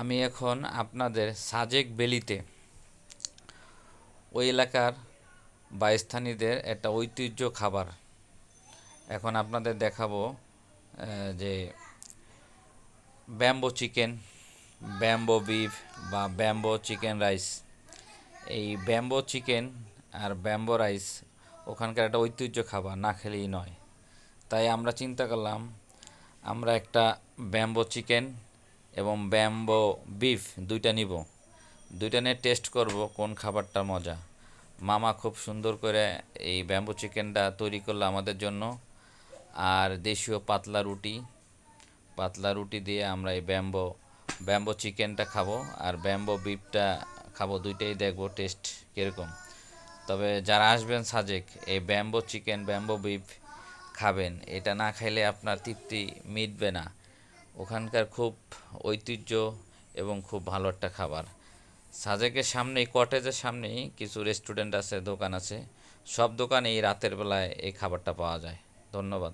আমি এখন আপনাদের সাজেক বেলিতে ওই এলাকার বা স্থানীয়দের একটা ঐতিহ্য খাবার এখন আপনাদের দেখাবো যে ব্যাম্বো চিকেন, ব্যাম্বো বিফ বা ব্যাম্বো চিকেন রাইস। এই ব্যাম্বো চিকেন আর ব্যাম্বো রাইস ওখানকার একটা ঐতিহ্য খাবার, না খেলেই নয়। তাই আমরা চিন্তা করলাম, আমরা একটা ব্যাম্বো চিকেন এবং ব্যাম্বো, বিফ দুইটা নিব। দুইটা নিয়ে টেস্ট করব কোন খাবারটা মজা। মামা খুব সুন্দর করে এই ব্যাম্বো চিকেনটা তৈরি করল আমাদের জন্য। আর দেশীয় পাতলা রুটি পাতলা রুটি দিয়ে আমরা এই ব্যাম্বো ব্যাম্বো চিকেনটা খাব আর ব্যাম্বো, বিফটা খাব, দুইটাই দেখব টেস্ট কীরকম। তবে যারা আসবেন সাজেক, এই ব্যাম্বো চিকেন, ব্যাম্বো বিফ খাবেন। এটা না খাইলে আপনার তৃপ্তি মিটবে না। ওখানকার খুব ঐতিহ্য এবং খুব ভালো একটা খাবার। সাজেকের সামনেই, কটেজের সামনেই কিছু রেস্টুরেন্ট আছে, দোকান আছে। সব দোকানেই রাতের বেলায় এই খাবারটা পাওয়া যায়। ধন্যবাদ।